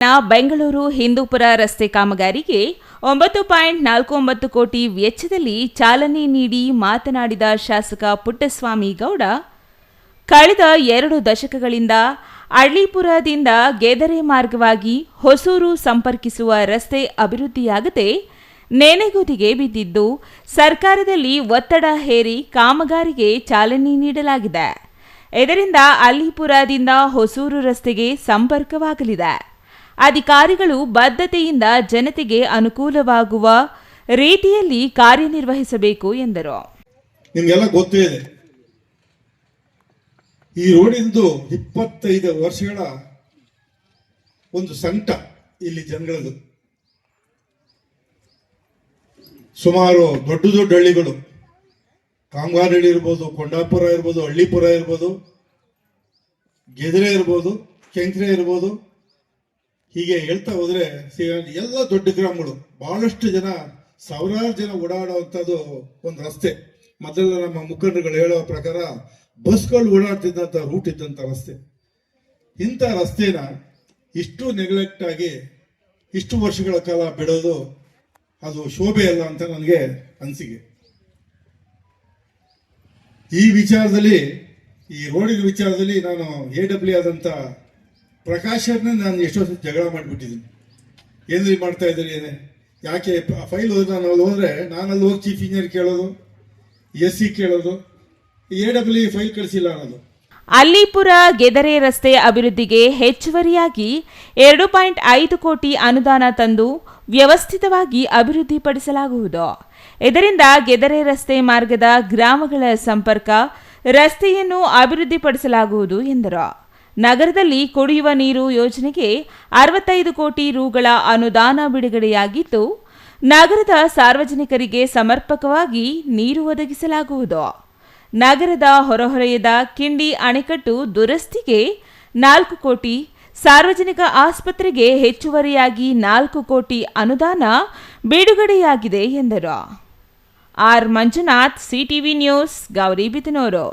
ನ ಬೆಂಗಳೂರು ಹಿಂದೂಪುರ ರಸ್ತೆ ಕಾಮಗಾರಿಗೆ ಒಂಬತ್ತು ಪಾಯಿಂಟ್ ನಾಲ್ಕು ಒಂಬತ್ತು ಕೋಟಿ ವೆಚ್ಚದಲ್ಲಿ ಚಾಲನೆ ನೀಡಿ ಮಾತನಾಡಿದ ಶಾಸಕ ಪುಟ್ಟಸ್ವಾಮಿ ಗೌಡ, ಕಳೆದ ಎರಡು ದಶಕಗಳಿಂದ ಅಳ್ಳಿಪುರದಿಂದ ಗೆದರೆ ಮಾರ್ಗವಾಗಿ ಹೊಸೂರು ಸಂಪರ್ಕಿಸುವ ರಸ್ತೆ ಅಭಿವೃದ್ಧಿಯಾಗದೆ ನೆನೆಗುದಿಗೆ ಬಿದ್ದಿದ್ದು, ಸರ್ಕಾರದಲ್ಲಿ ಒತ್ತಡ ಹೇರಿ ಕಾಮಗಾರಿಗೆ ಚಾಲನೆ ನೀಡಲಾಗಿದೆ. ಇದರಿಂದ ಅಲ್ಲಿಪುರದಿಂದ ಹೊಸೂರು ರಸ್ತೆಗೆ ಸಂಪರ್ಕವಾಗಲಿದೆ. ಅಧಿಕಾರಿಗಳು ಬದ್ಧತೆಯಿಂದ ಜನತೆಗೆ ಅನುಕೂಲವಾಗುವ ರೀತಿಯಲ್ಲಿ ಕಾರ್ಯನಿರ್ವಹಿಸಬೇಕು ಎಂದರು. ನಿಮಗೆಲ್ಲ ಗೊತ್ತೇ ಇದೆ. ಈ ರೋಡಿಂದು ಇಪ್ಪತ್ತೈದು ವರ್ಷಗಳ ಒಂದು ಸಂಕಟ ಇಲ್ಲಿ ಜನಗಳದು ಸುಮಾರು ದೊಡ್ಡ ದೊಡ್ಡ ಹಳ್ಳಿಗಳು. ಕಾಮಗಾರಹಳ್ಳಿ ಇರ್ಬೋದು, ಕೊಂಡಾಪುರ ಇರ್ಬೋದು, ಹಳ್ಳಿಪುರ ಇರ್ಬೋದು, ಗೆದ್ರೆ ಇರ್ಬೋದು, ಕೆಂಕ್ರೆ ಇರ್ಬೋದು ಹೀಗೆ ಹೇಳ್ತಾ ಹೋದ್ರೆ ಎಲ್ಲ ದೊಡ್ಡ ಗ್ರಾಮಗಳು, ಬಹಳಷ್ಟು ಜನ, ಸಾವಿರಾರು ಜನ ಓಡಾಡುವಂಥದ್ದು ಒಂದು ರಸ್ತೆ. ಮೊದಲೆಲ್ಲ ನಮ್ಮ ಮುಖಂಡರುಗಳು ಹೇಳೋ ಪ್ರಕಾರ ಬಸ್ಗಳು ಓಡಾಡ್ತಿದ್ದಂಥ ರೂಟ್ ಇದ್ದಂಥ ರಸ್ತೆ. ಇಂಥ ರಸ್ತೆನ ಇಷ್ಟು ನೆಗ್ಲೆಕ್ಟ್ ಆಗಿ ಇಷ್ಟು ವರ್ಷಗಳ ಕಾಲ ಬಿಡೋದು ಅದು ಶೋಭೆ ಅಲ್ಲ ಅಂತ ನನಗೆ ಅನಿಸಿಕೆ. ಈ ವಿಚಾರದಲ್ಲಿ, ಈ ರೋಡಿನ ವಿಚಾರದಲ್ಲಿ ನಾನು ಎ ಡಬ್ಲ್ಯೂ ಆದಂಥ ಪ್ರಕಾಶರ್ನೇ ನಾನು ಎಷ್ಟೋ ಸತಿ ಜಗಳ ಮಾಡಿಬಿಟ್ಟಿದ್ದೀನಿ. ಏನ್ರಿ ಮಾಡ್ತಾ ಇದ್ದೀರಿ ಏನೇ? ಯಾಕೆ ಫೈಲ್ ಹೋದ್ರೆ ನಾನು ಅಲ್ಲಿ ಹೋದ್ರೆ ನಾನು ಅಲ್ಲಿ ಹೋಗಿ ಚೀಫ್ ಇಂಜಿನಿಯರ್ ಕೇಳೋದು, ಎಸ್ ಸಿ ಕೇಳೋದು, ಎ ಡಬ್ಲ್ಯೂ ಫೈಲ್ ಕಳಿಸಿಲ್ಲ ಅನ್ನೋದು. ಅಲ್ಲಿಪುರ ಗೆದರೆ ರಸ್ತೆ ಅಭಿವೃದ್ಧಿಗೆ ಹೆಚ್ಚುವರಿಯಾಗಿ ಎರಡು ಪಾಯಿಂಟ್ ಐದು ಕೋಟಿ ಅನುದಾನ ತಂದು ವ್ಯವಸ್ಥಿತವಾಗಿ ಅಭಿವೃದ್ಧಿಪಡಿಸಲಾಗುವುದು. ಇದರಿಂದ ಗೆದರೆ ರಸ್ತೆ ಮಾರ್ಗದ ಗ್ರಾಮಗಳ ಸಂಪರ್ಕ, ರಸ್ತೆಯನ್ನು ಅಭಿವೃದ್ಧಿಪಡಿಸಲಾಗುವುದು ಎಂದರು. ನಗರದಲ್ಲಿ ಕುಡಿಯುವ ನೀರು ಯೋಜನೆಗೆ ಅರವತ್ತೈದು ಕೋಟಿ ರುಗಳ ಅನುದಾನ ಬಿಡುಗಡೆಯಾಗಿದ್ದು, ನಗರದ ಸಾರ್ವಜನಿಕರಿಗೆ ಸಮರ್ಪಕವಾಗಿ ನೀರು ಒದಗಿಸಲಾಗುವುದು. ನಗರದ ಹೊರಹೊರೆಯದ ಕಿಂಡಿ ಅಣೆಕಟ್ಟು ದುರಸ್ತಿಗೆ ನಾಲ್ಕು ಕೋಟಿ, ಸಾರ್ವಜನಿಕ ಆಸ್ಪತ್ರೆಗೆ ಹೆಚ್ಚುವರಿಯಾಗಿ ನಾಲ್ಕು ಕೋಟಿ ಅನುದಾನ ಬಿಡುಗಡೆಯಾಗಿದೆ ಎಂದರು. R Manjunath, CTV news Gauribidanur